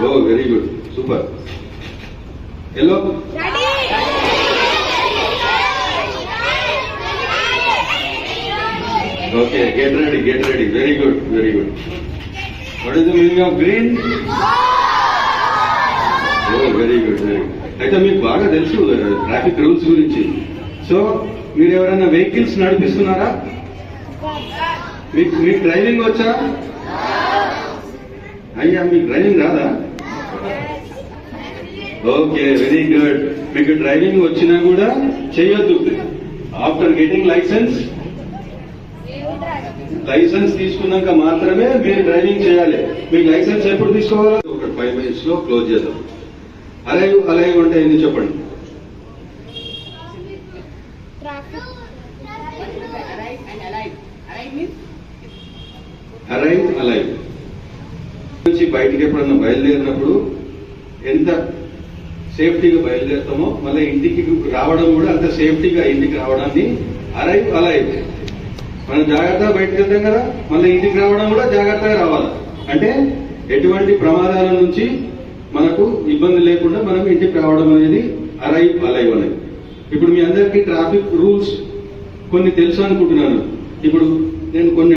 Oh very good super yellow okay get ready get ready very good very good what is the meaning of green oh very good very good అయితే మీకు బాగా తెలుసు traffic rules గురించి. So మీరు ఎవరైనా vehicles నడిపిస్తున్నారా? మీకు మీకు driving వచ్చా? అయ్యా మీకు డ్రైవింగ్ రాదా? Okay very good. మీకు డ్రైవింగ్ వచ్చినా కూడా చేయొద్దు. After getting licence? లైసెన్స్ తీసుకున్నాక మాత్రమే మీరు డ్రైవింగ్ చేయాలి. మీకు లైసెన్స్ ఎప్పుడు తీసుకోవాలి? ఒక ఫైవ్ మినిట్స్లో క్లోజ్ చేద్దాం. అలైవ్ అలైవ్ అంటే ఏంది చెప్పండి? అరైవ్ అలైవ్ నుంచి బయటికి ఎప్పుడన్నా బయలుదేరినప్పుడు ఎంత సేఫ్టీగా బయలుదేరుతామో మళ్ళీ ఇంటికి రావడం కూడా అంత సేఫ్టీగా ఇంటికి రావడాన్ని అరైవ్ అలైవ్. మనం జాగ్రత్తగా బయటకు వెళ్తాం కదా మళ్ళీ ఇంటికి రావడం కూడా జాగ్రత్తగా రావాలి. అంటే ఎటువంటి ప్రమాదాల నుంచి మనకు ఇబ్బంది లేకుండా మనం ఇంటికి రావడం అనేది అరైవ్ అలైవ్ అనేది ఇప్పుడు మీ అందరికీ ట్రాఫిక్ రూల్స్ కొన్ని తెలుసు అనుకుంటున్నాను. ఇప్పుడు నేను కొన్ని